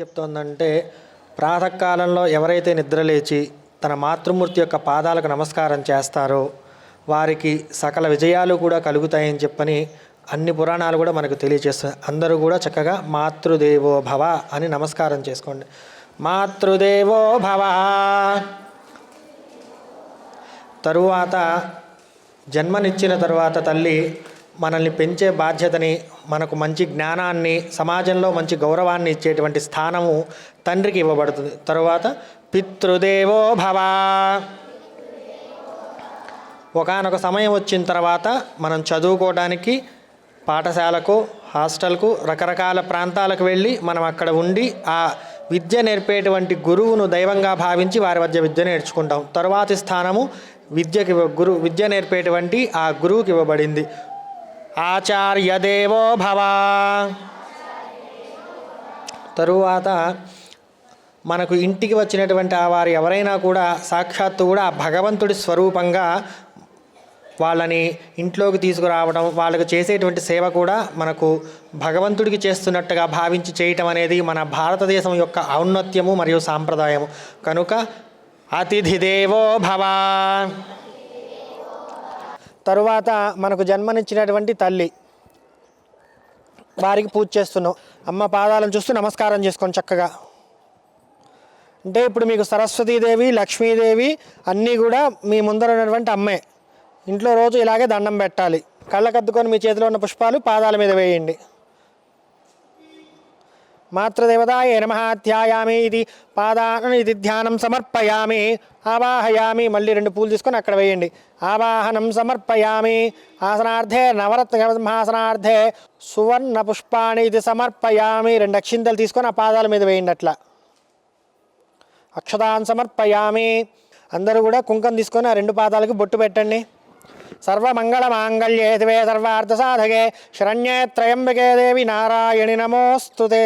చెప్తోందంటే ప్రాతకాలంలో ఎవరైతే నిద్రలేచి తన మాతృమూర్తి యొక్క పాదాలకు నమస్కారం చేస్తారో వారికి సకల విజయాలు కూడా కలుగుతాయని చెప్పని అన్ని పురాణాలు కూడా మనకు తెలియజేస్తాయి అందరూ కూడా చక్కగా మాతృదేవో భవ అని నమస్కారం చేసుకోండి. మాతృదేవో భవ. తరువాత జన్మనిచ్చిన తర్వాత తల్లి మనల్ని పెంచే బాధ్యతని మనకు మంచి జ్ఞానాన్ని సమాజంలో మంచి గౌరవాన్ని ఇచ్చేటువంటి స్థానము తండ్రికి ఇవ్వబడుతుంది. తరువాత పితృదేవో భవ. ఒకనొక సమయం వచ్చిన తర్వాత మనం చదువుకోవడానికి పాఠశాలకు హాస్టల్కు రకరకాల ప్రాంతాలకు వెళ్ళి మనం అక్కడ ఉండి ఆ విద్య నేర్పేటువంటి గురువును దైవంగా భావించి వారి మధ్య విద్య నేర్చుకుంటాం. తరువాతి స్థానము విద్యకి గురు విద్య నేర్పేటువంటి ఆ గురువుకి ఇవ్వబడింది. ఆచార్యదేవో భవ. తరువాత మనకు ఇంటికి వచ్చినటువంటి ఆ వారు ఎవరైనా కూడా సాక్షాత్తు కూడా ఆ భగవంతుడి స్వరూపంగా వాళ్ళని ఇంట్లోకి తీసుకురావడం వాళ్ళకు చేసేటువంటి సేవ కూడా మనకు భగవంతుడికి చేస్తున్నట్టుగా భావించి చేయటం అనేది మన భారతదేశం యొక్క ఔన్నత్యము మరియు సాంప్రదాయము. కనుక అతిథిదేవో భవా భవ. తరువాత మనకు జన్మనిచ్చినటువంటి తల్లి. వారికి పూజ చేస్తున్నాం. అమ్మ పాదాలను చూస్తూ నమస్కారం చేసుకోండి చక్కగా. అంటే ఇప్పుడు మీకు సరస్వతీదేవి లక్ష్మీదేవి అన్నీ కూడా మీ ముందర ఉన్నటువంటి అమ్మే. ఇంట్లో రోజు ఇలాగే దండం పెట్టాలి. కళ్ళకద్దుకొని మీ చేతిలో ఉన్న పుష్పాలు పాదాల మీద వేయండి. మాతృదేవతాయ నమ ధ్యాయామి ఇది. పాదాన ఇది ధ్యానం సమర్పయామి. ఆవాహయామి. మళ్ళీ రెండు పూలు తీసుకొని అక్కడ వేయండి. ఆవాహనం సమర్పయామి. ఆసనార్థే నవరత్న సింహాసనార్థే సువర్ణ పుష్పాణి ఇది సమర్పయామి. రెండు అక్షింతలు తీసుకొని ఆ పాదాల మీద వేయండి అట్లా. అక్షతాన్ సమర్పయామి. అందరూ కూడా కుంకం తీసుకొని ఆ రెండు పాదాలకి బొట్టు పెట్టండి. సర్వమంగళమాంగళ్యే దివే సర్వార్థ సాధకే శరణ్యే త్రయంబికే దేవి నారాయణి నమోస్తుతే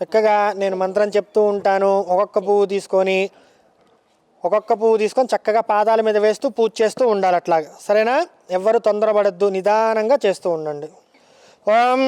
చక్కగా నేను మంత్రం చెప్తూ ఉంటాను. ఒక్కొక్క పువ్వు తీసుకొని ఒక్కొక్క పువ్వు తీసుకొని చక్కగా పాదాల మీద వేస్తూ పూజ చేస్తూ ఉండాలి అట్లాగా. సరేనా? ఎవ్వరు తొందరపడద్దు. నిదానంగా చేస్తూ ఉండండి. ఓం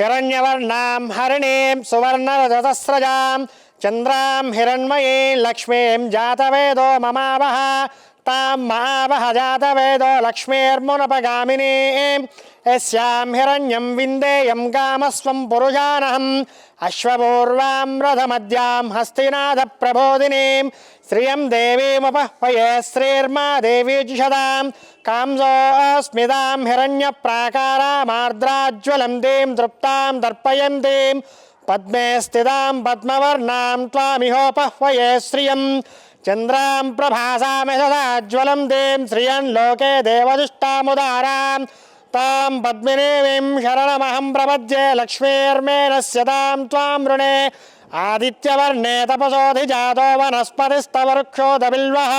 హిరణ్యవర్ణాం హరిణీం సువర్ణరజతస్రజాం చంద్రాం హిరణ్మయీ లక్ష్మీం జాతవేదో మమావహ. తాం మావహ జాతవేదో లక్ష్మీర్మునపగామినీం యస్యాం హిరణ్యం విందేయం కామస్వం పురుషానహం అశ్వపూర్వాం రథమద్యాం హస్తినాథ ప్రబోధినీం శ్రియం దేవీముపహ్వయే శ్రీర్మా దేవీ జిషదాం కాంసోస్మితాం హిరణ్య ప్రాకారామార్ద్రాజ్వలం దీం తృప్తాం దర్పయం దీం పద్మే चंद्रा प्रभासा सदा ज्वलं दें श्रियं लोके देवदुष्टामुदारां। तां पद्मिनीवीं शरणमहं प्रपद्ये लक्ष्मीर्मे नस्यतां त्वां वृणे। आदित्यवर्णे तपसोऽधिजातो वनस्पतिस्तवरुक्षोदबिल्वः।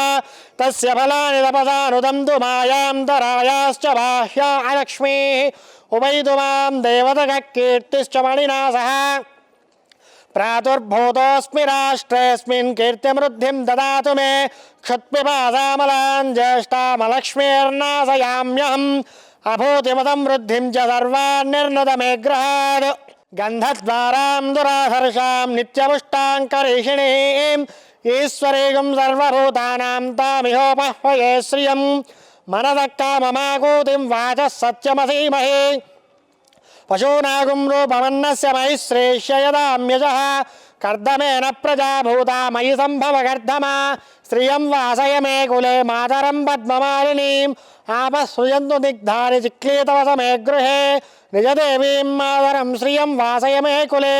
तस्य फलानि तपसानुदन्तु मायां तरायाश्च बाह्या अलक्ष्मीः। उपैतु माँ देवतः कीर्तिश्च मणिना सह प्रादुर्भूतोऽस्मि राष्ट्रेऽस्मिन् कीर्तिमृद्धिं ददातु मे। क्षुत्पिपासामलान् ज्येष्ठामलक्ष्मीर्नाशयाम्यहम्। अभूतिमतं वृद्धिं च सर्वान्निर्नदमेग्रहात् गन्धद्वारां दुराधर्षां नित्यपुष्टां करीषिणीम्। ईश्वरीगं सर्वभूतानां तामिहोपह्वये श्रियं मनदः काममाकूतिं वाचः सत्यमसीमहे। శ్రియం మనదక్కామమాకూతిం పశూనాగుం రూపమన్నస్య మయి శ్రేష్యయదామ్యజ కర్దమేన ప్రజాభూతా మయి సంభవ కర్ధమా శ్రియం వాసయ మే కులే మాతరం పద్మమాలినీం. ఆపసృజంతు దిగ్ధాని చిక్లీతవస మే గృహే. నిజదేవీం మాతరం శ్రియం వాసయ మే కులే.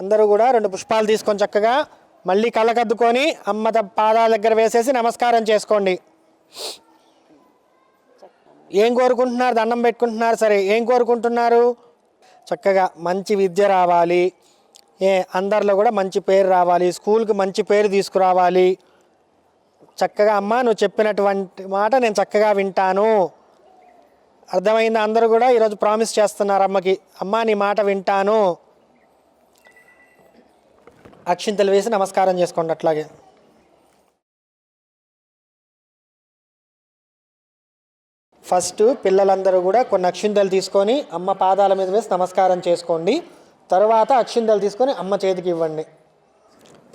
అందరూ కూడా రెండు పుష్పాలు తీసుకొని చక్కగా మళ్ళీ కళ్ళకద్దుకొని అమ్మ పాదాల దగ్గర వేసేసి నమస్కారం చేసుకోండి. ఏం కోరుకుంటున్నారు? దండం పెట్టుకుంటున్నారు? సరే ఏం కోరుకుంటున్నారు? చక్కగా మంచి విద్య రావాలి. ఏ అందరిలో కూడా మంచి పేరు రావాలి. స్కూల్కి మంచి పేరు తీసుకురావాలి. చక్కగా అమ్మ నువ్వు చెప్పినటువంటి మాట నేను చక్కగా వింటాను. అర్థమైంది? అందరూ కూడా ఈరోజు ప్రామిస్ చేస్తున్నారు అమ్మకి. అమ్మ నీ మాట వింటాను. అక్షింతలు వేసి నమస్కారం చేసుకోండి అట్లాగే. ఫస్ట్ పిల్లలందరూ కూడా కొన్ని అక్షింతలు తీసుకొని అమ్మ పాదాల మీద వేసి నమస్కారం చేసుకోండి. తర్వాత అక్షింతలు తీసుకొని అమ్మ చేతికి ఇవ్వండి.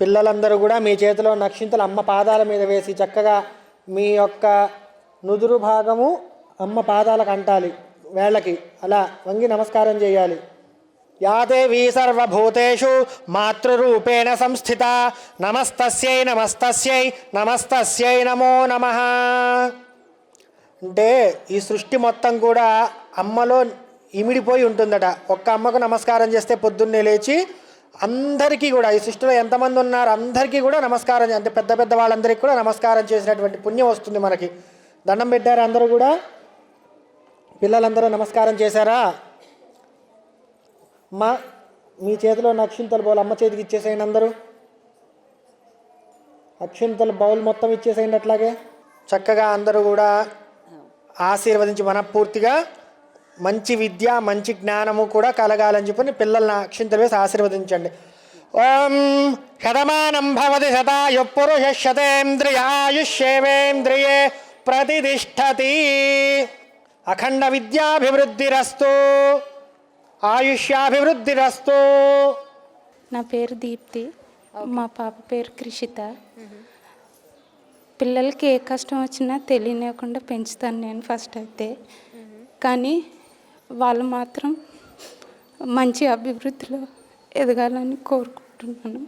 పిల్లలందరూ కూడా మీ చేతిలో ఉన్న అక్షింతలు అమ్మ పాదాల మీద వేసి చక్కగా మీ యొక్క నుదురు భాగము అమ్మ పాదాలకు అంటాలి వేళ్ళకి. అలా వంగి నమస్కారం చేయాలి. యాదేవీ సర్వభూతేషు మాతృరూపేణ సంస్థిత. నమస్తస్యై నమస్తస్యై నమస్తస్యై నమో నమః. అంటే ఈ సృష్టి మొత్తం కూడా అమ్మలో ఇమిడిపోయి ఉంటుందట. ఒక్క అమ్మకు నమస్కారం చేస్తే పొద్దున్నే లేచి అందరికీ కూడా ఈ సృష్టిలో ఎంతమంది ఉన్నారు అందరికీ కూడా నమస్కారం చే- అంటే పెద్ద పెద్ద వాళ్ళందరికీ కూడా నమస్కారం చేసినటువంటి పుణ్యం వస్తుంది మనకి. దండం పెట్టారు అందరూ కూడా? పిల్లలందరూ నమస్కారం చేశారా? అమ్మ మీ చేతిలో ఉన్న అక్షింతల బౌల్ అమ్మ చేతికి ఇచ్చేసేయండి అందరూ. అక్షింతల బౌల్ మొత్తం ఇచ్చేసేయండి అట్లాగే. చక్కగా అందరూ కూడా ఆశీర్వదించి మనపూర్తిగా మంచి విద్య మంచి జ్ఞానము కూడా కలగాలని చెప్పని పిల్లల్ని అక్షింతలు వేసి ఆశీర్వదించండి. ఓం శతమానం భవతి శతాయు పురుష శతేంద్రియ ఆయుష్యేవేంద్రియే ప్రతిష్టతి. అఖండ విద్యాభివృద్ధిరస్తు ఆయుష్యాభివృద్ధిరస్తు. నా పేరు దీప్తి మా పాప పేరు కృషిత. పిల్లలకి ఏ కష్టం వచ్చినా తెలియనివ్వకుండా పెంచుతాను నేను ఫస్ట్ అయితే. కానీ వాళ్ళు మాత్రం మంచి అభివృద్ధిలో ఎదగాలని కోరుకుంటున్నాను.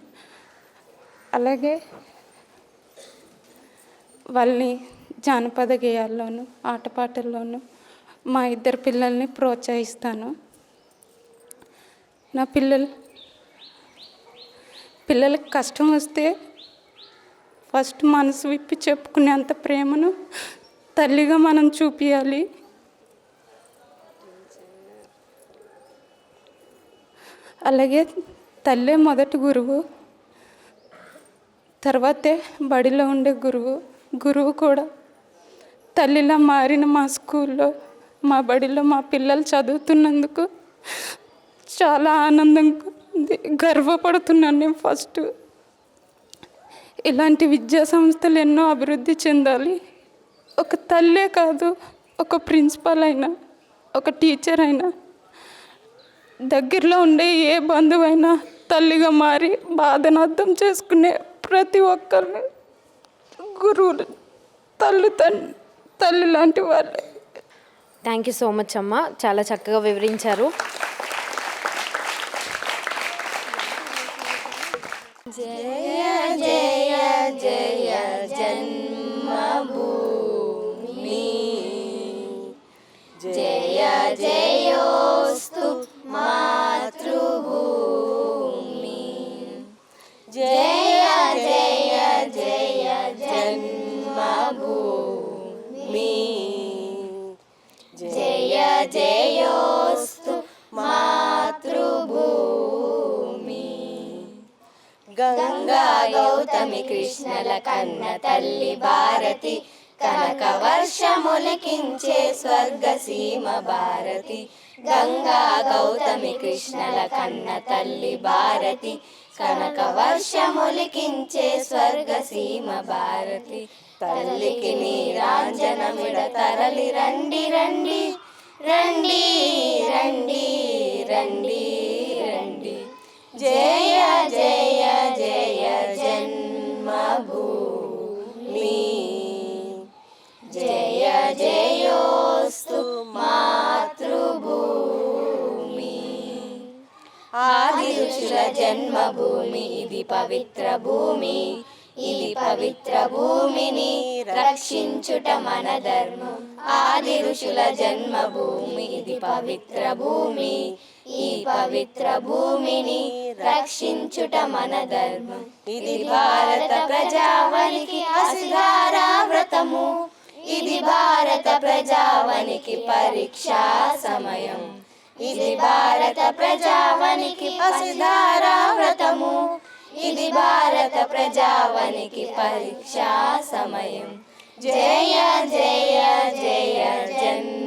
అలాగే వాళ్ళని జానపద గేయాల్లోనూ ఆటపాటల్లోనూ మా ఇద్దరు పిల్లల్ని ప్రోత్సహిస్తాను. నా పిల్లలు పిల్లలకి కష్టం వస్తే ఫస్ట్ మనసు విప్పి చెప్పుకునేంత ప్రేమను తల్లిగా మనం చూపించాలి అలాగే తల్లే మొదటి గురువు తర్వాతే బడిలో ఉండే గురువు గురువు కూడా. తల్లిలా మారిన మా స్కూల్లో మా బడిలో మా పిల్లలు చదువుతున్నందుకు చాలా ఆనందంగా ఉంది. గర్వపడుతున్నాను నేను ఫస్ట్. ఇలాంటి విద్యా సంస్థలు ఎన్నో అభివృద్ధి చెందాలి. ఒక తల్లే కాదు ఒక ప్రిన్సిపల్ అయినా ఒక టీచర్ అయినా దగ్గరలో ఉండే ఏ బంధువైనా తల్లిగా మారి బాధను అర్థం చేసుకునే ప్రతి ఒక్కరిని గురువులు తల్లి తల్లి తల్లి లాంటి వాళ్ళే. థ్యాంక్ యూ సో మచ్ అమ్మ. చాలా చక్కగా వివరించారు. జయ జయ జయ జన్మభూమి. జయ జయోస్తు మాతృభూమి. గంగా గౌతమి కృష్ణల కన్న తల్లి భారతి కనక వర్షములికించే స్వర్గ సీమ భారతి. గంగా గౌతమి కృష్ణల కన్న తల్లి భారతి కనక వర్షములికించే స్వర్గ సీమ భారతి. తల్లికి నీరాంజనమిడ తరలి రండి రండి రండి రండి రండి రండి. జయ జయ జన్మభూమి ఇది పవిత్ర భూమి. ఇది పవిత్ర భూమిని రక్షించుట మన ధర్మం. ఆది ఋషుల జన్మభూమి ఇది పవిత్ర భూమి. ఈ పవిత్ర భూమిని రక్షించుట మన ధర్మం. ఇది భారత ప్రజావనికి అసిధారా వ్రతము. ఇది భారత ప్రజావనికి పరీక్షా సమయం. ఇది భారత ప్రజావనికి పసిధారా వ్రతము. ఇది భారత ప్రజావనికి పరీక్షా సమయం. జయ జయ జయ జన్